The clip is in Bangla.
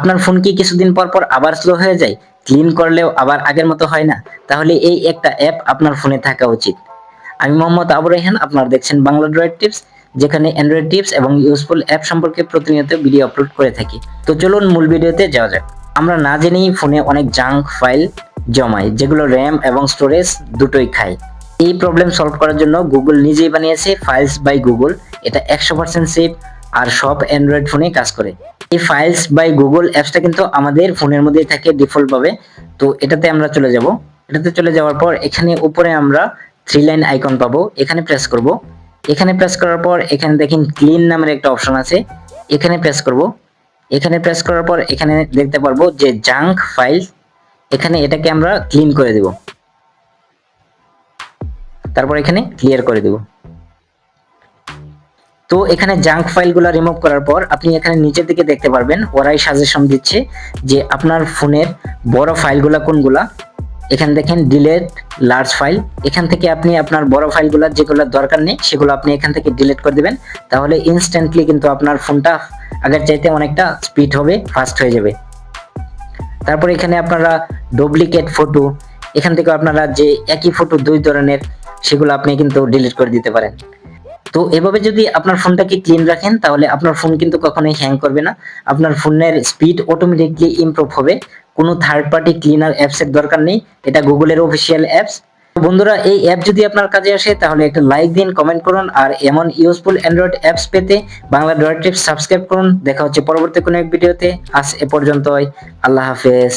আপনার ফোন কি কিছুদিন পর পর আবার স্লো হয়ে যায়? ক্লিন করলেও আবার আগের মতো হয় না? তাহলে এই একটা অ্যাপ আপনার ফোনে থাকা উচিত। আমি মোহাম্মদ আবু রাইহান আপনারা দেখছেন বাংলা ড্রয়েড টিপস, যেখানে অ্যান্ড্রয়েড টিপস এবং ইউজফুল অ্যাপ সম্পর্কে প্রতিনিয়ত ভিডিও আপলোড করে থাকি। তো চলুন মূল ভিডিওতে যাওয়া যাক। আমরা না জেনেই ফোনে অনেক জাঙ্ক ফাইল জমাই, যেগুলো র্যাম এবং স্টোরেজ দুটোই খায়। এই প্রবলেম সলভ করার জন্য গুগল নিজেই বানিয়েছে ফাইলস বাই গুগল এটা একশো পার্সেন্ট সেফ আর সব অ্যান্ড্রয়েড ফোনে কাজ করে। এই ফাইলস বাই গুগল অ্যাপসটা কিন্তু আমাদের ফোনের মধ্যেই থাকে ডিফল্ট ভাবে তো এটাতে আমরা চলে যাব। এটাতে চলে যাওয়ার পর এখানে উপরে আমরা থ্রি লাইন আইকন পাবো। এখানে প্রেস করব। এখানে প্রেস করার পর এখানে দেখেন ক্লিন নামের একটা অপশন আছে। এখানে প্রেস করব। এখানে প্রেস করার পর এখানে দেখতে পারব যে জাঙ্ক ফাইল এখানে এটাকে আমরা ক্লিন করে দেব। তারপর এখানে ক্লিয়ার করে দেব। তো এখানে জাঙ্ক ফাইলগুলো রিমুভ করার পর আপনি এখানে নিচের দিকে দেখতে পারবেন ওরাই সাজেশন দিচ্ছে যে আপনার ফোনের বড় ফাইলগুলো কোনগুলা? এখানে দেখেন ডিলেট লার্জ ফাইল এখান থেকে আপনি আপনার বড় ফাইলগুলো যেগুলো দরকার নেই, সেগুলো আপনি এখান থেকে ডিলিট করে দিবেন। তাহলে ইনস্ট্যান্টলি কিন্তু আপনার ফোনটা আগের চাইতে অনেকটা স্পিড হবে ফাস্ট হয়ে যাবে। তারপর এখানে আপনারা ডুপ্লিকেট ফটো এখান থেকে আপনারা যে একই ফটো দুই ধরনের, সেগুলো আপনি কিন্তু ডিলিট করে দিতে পারেন। তো এভাবে যদি আপনার ফোনটাকে ক্লিন রাখেন, তাহলে আপনার ফোন কিন্তু কখনোই হ্যাং করবে না। আপনার ফোনের স্পিড অটোমেটিকলি ইমপ্রুভ হবে। কোনো থার্ড পার্টি ক্লিনার অ্যাপসের দরকার নেই। এটা গুগলের অফিসিয়াল অ্যাপস বন্ধুরা, এই অ্যাপ যদি আপনার কাজে আসে, তাহলে একটা লাইক দিন কমেন্ট করুন। আর এমন ইউজফুল অ্যান্ড্রয়েড অ্যাপস পেতে বাংলা ড্রয়েড সাবস্ক্রাইব করুন। দেখা হচ্ছে পরবর্তী কোনো এক ভিডিওতে আজ এ পর্যন্তই। আল্লাহ হাফেজ।